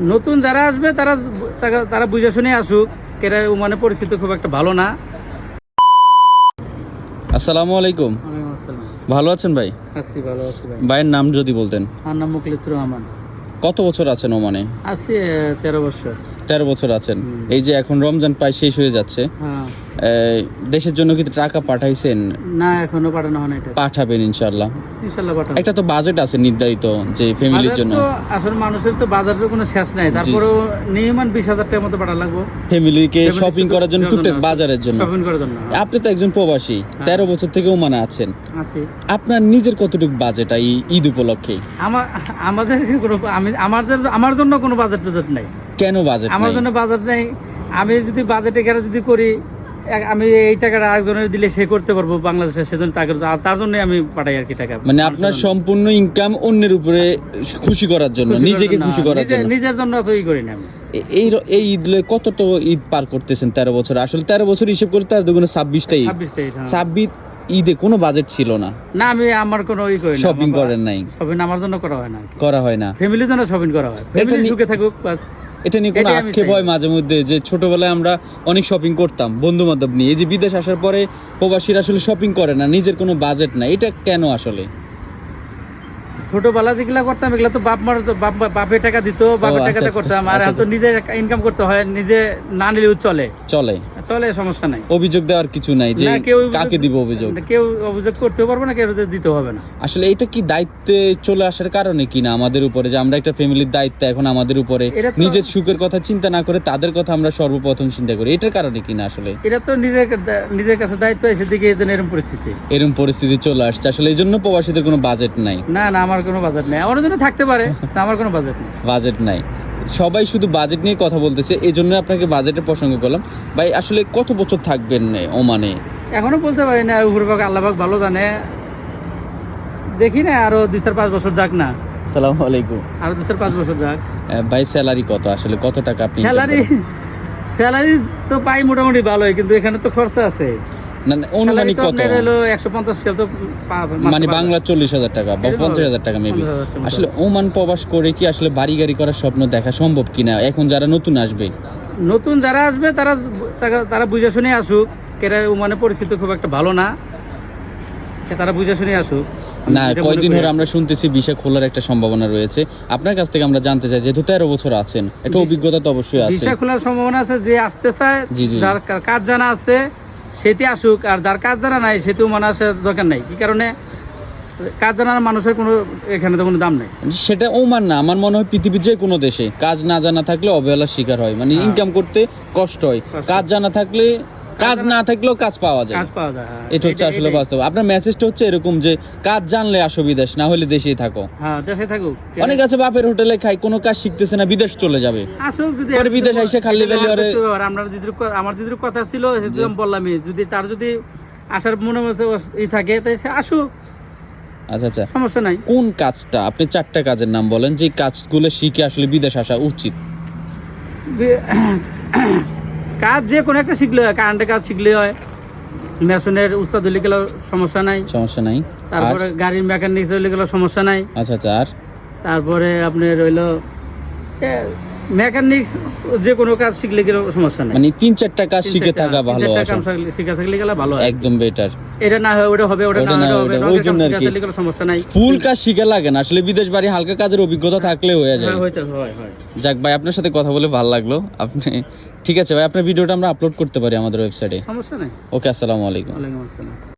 নতুন যারা আসবে তারা তারা- বুঝে শুনে আসুক। কেরা মানে পরিস্থিতি খুব একটা ভালো না। আসসালামু আলাইকুম। ভালো আছেন ভাই? আছি ভালো আছি ভাই। ভাইয়ের নাম যদি বলতেন। আমার নাম মুখলিসুর রহমান। কত বছর আছেন ওমানে? আছি তেরো বছর। তেরো বছর আছেন। এই যে এখন রমজান প্রায় শেষ হয়ে যাচ্ছে। হ্যাঁ। দেশের জন্য কি টাকা পাঠাইছেন? না এখনও পাঠানো হয় না এটা। পাঠাবেন ইনশাল্লাহ পাঠানো একটা তো বাজেট আছে নির্ধারিত যে ফ্যামিলির জন্য। আসলে মানুষের তো বাজারের কোনো শেষ নাই। তারপরেও নিয়মান বিশ হাজার টাকার মতো পাঠা লাগবো। ফ্যামিলিকে শপিং করার জন্য টুকটাক বাজারের জন্য। শপিং করার জন্য আপনি তো একজন প্রবাসী তেরো বছর থেকে ওমানে আছেন। আছি। আপনার নিজের কতটুকু বাজেট এই ঈদ উপলক্ষে? আমার আমাদের কোনো আমি আমাদের আমার জন্য কোনো বাজেট বাজেট নাই। কেন বাজেট আমার জন্য বাজেট নেই। আমি যদি বাজেটে গেলে যদি করি আমি এই টাকাটা আরেকজনের দিলে সে করতে পারব বাংলাদেশে সেজন্য তাকে তার জন্য আমি পাঠাই আর কি টাকা। মানে আপনার সম্পূর্ণ ইনকাম অন্যের উপরে খুশি করার জন্য নিজেকে খুশি করার জন্য। নিজের জন্য তো ই করি না আমি। এই এই ঈদ লে কত তো ঈদ পার করতেছেন তেরো বছর? আসলে তেরো বছর হিসেব করতে আর দুগুণে ছাব্বিশটা ঈদ হ্যাঁ। ছাব্বিশ ঈদে কোনো বাজেট ছিল না। না আমি আমার কোনো ই করি না শপিং করেন নাই। শপিং আমার জন্য করা হয় না করা হয় না। ফ্যামিলির জন্য শপিং করা হয়। ফ্যামিলি সুখে থাকুক বাস। এটা নিয়ে কোনো আক্ষেপ হয় মাঝে মধ্যে যে ছোটবেলায় আমরা অনেক শপিং করতাম বন্ধু বান্ধব নিয়ে। এই যে বিদেশ আসার পরে প্রবাসীরা আসলে শপিং করে না নিজের কোনো বাজেট নাই। এটা কেন আসলে? ছোটবেলা যেগুলা করতাম এগুলা তো বাপ মার বাপ বাপের টাকা দিত বাপের আচ্ছা, টাকাতে আচ্ছা, করতাম। আর আচ্ছা, এখন তো নিজে ইনকাম করতে হয় নিজে না নিলেও চলে। চলে। চলে সমস্যা নাই। অভিযোগ দেওয়ার কিছু নাই যে কাকে দিব অভিযোগ? কেউ অভিযোগ করতেও পারবে না কেউ দিতে হবে না। আসলে এটা কি দায়িত্বে চলে আসার কারণে কি না আমাদের উপরে? যে আমরা একটা ফ্যামিলির দায়িত্ব এখন আমাদের উপরে। নিজের সুখের কথা চিন্তা না করে তাদের কথা আমরা সর্বপ্রথম চিন্তা করি। এটার কারণে কি না আসলে? এটা তো নিজের নিজের কাছে দায়িত্ব এসে দিকে এরকম পরিস্থিতি। এরকম পরিস্থিতি চলে আসছে। আসলে এই জন্য প্রবাসীদের কোনো বাজেট নাই। না না আমার কোনো বাজেট নেই। আমার জন্য থাকতে পারে তা আমার কোনো বাজেট নেই। বাজেট নাই। সবাই শুধু বাজেট নিয়ে কথা বলতেছে এই জন্য আপনাকে বাজেটের প্রসঙ্গ করলাম। ভাই আসলে কত বছর থাকবেন ওমানে? এখনও বলতে পারি না উপরবাগ আল্লাহবাগ ভালো জানে। দেখি না আরও দুই চার পাঁচ বছর যাক না। সালাম আলাইকুম। আরও দুই চার পাঁচ বছর যাক। ভাই স্যালারি কত? আসলে কত টাকা আপনি স্যালারি স্যালারি তো পাই মোটামুটি ভালোই কিন্তু এখানে তো খরচা আছে। না অনুমানিক কত? মানে বাংলা চল্লিশ হাজার টাকা বা পঞ্চাশ হাজার টাকা মেবি 50,000 টাকা। মতো। আসলে ওমান প্রবাস করে কি আসলে বাড়ি গাড়ি করার স্বপ্ন দেখা সম্ভব কিনা? এখন যারা নতুন আসবে। নতুন যারা আসবে তারা তারা- বুঝে শুনে আসুক। কেরা পরিস্থিতি খুব একটা ভালো না তারা বুঝে শুনে আসুক। না কয়দিন ধরে আমরা শুনতেছি বিষা খোলার একটা সম্ভাবনা রয়েছে। আপনার কাছ থেকে আমরা জানতে চাই যেহেতু তেরো বছর আছেন একটা অভিজ্ঞতা তো অবশ্যই আছে। ভিসা খোলার সম্ভাবনা আছে যে আসতে চায়। যার কাজ জানা আছে সেটি আসুক আর যার কাজ জানা নাই সেটিও মনে আসার দরকার নাই। কি কারণে? কাজ জানার মানুষের কোনো এখানে তো কোনো দাম নেই। সেটা ওমান না আমার মনে হয় পৃথিবীর যে কোনো দেশে কাজ না জানা থাকলে অবহেলার শিকার হয়। মানে ইনকাম করতে কষ্ট হয়। হ্যাঁ। কাজ জানা থাকলে কাজ না থাকলেও কাজ পাওয়া যায়। কাজ পাওয়া যায় হ্যাঁ। এটা হচ্ছে আসলে বাস্তব। আপনার মেসেজটা হচ্ছে এরকম যে কাজ জানলে আসো বিদেশ না হলে দেশেই থাকো। হ্যাঁ দেশে থাকুক। অনেক আছে বাপের হোটেলে খাই কোনো কাজ শিখতেছে না বিদেশ চলে যাবে। আসুক যদি পরে বিদেশ আইসা খালি বেলি পারে। আমরা যদি আমার যদি কথা ছিল সেটা আমি বললামই যদি তার যদি আসার মনে ই থাকে তাই সে আসুক। আচ্ছা আচ্ছা। সমস্যা নাই। কোন কাজটা? আপনি চারটা কাজের নাম বলেন যে কাজগুলো শিখে আসলে বিদেশ আসা উচিত। কাজ যে কোনো একটা শিখলে হয় কারেন্টের কাজ শিখলে হয়। মেশিনের উস্তাদ হলে গেলেও সমস্যা নাই। সমস্যা নাই। তারপরে গাড়ির মেকানিক্স হলে গেলেও সমস্যা নাই। আচ্ছা আচ্ছা আর? তারপরে আপনার রইল মেকানিক্স যে কোনো কাজ শিখলে গেলেও সমস্যা নাই। মানে তিন চারটা কাজ শিখে থাকা ভালো আসলে। শিখে থাকলে গেলে ভালো একদম বেটার এটা না হয় ওটা হবে ওটা না হয় হয় হবে ওই জন্য আর কি। সমস্যা নাই। ফুল কাজ শিখে লাগে না। আসলে বিদেশ বাড়ি হালকা কাজের অভিজ্ঞতা থাকলে হয়ে যায়। হ্যাঁ হইতে হয় হয়। যাক ভাই আপনার সাথে কথা বলে ভালো লাগল। আপনি ঠিক আছে ভাই আপনার ভিডিওটা আমরা আপলোড করতে পারি আমাদের ওয়েবসাইটে সমস্যা নাই। ওকে আসসালামু আলাইকুম। ওয়ালাইকুম আসসালাম।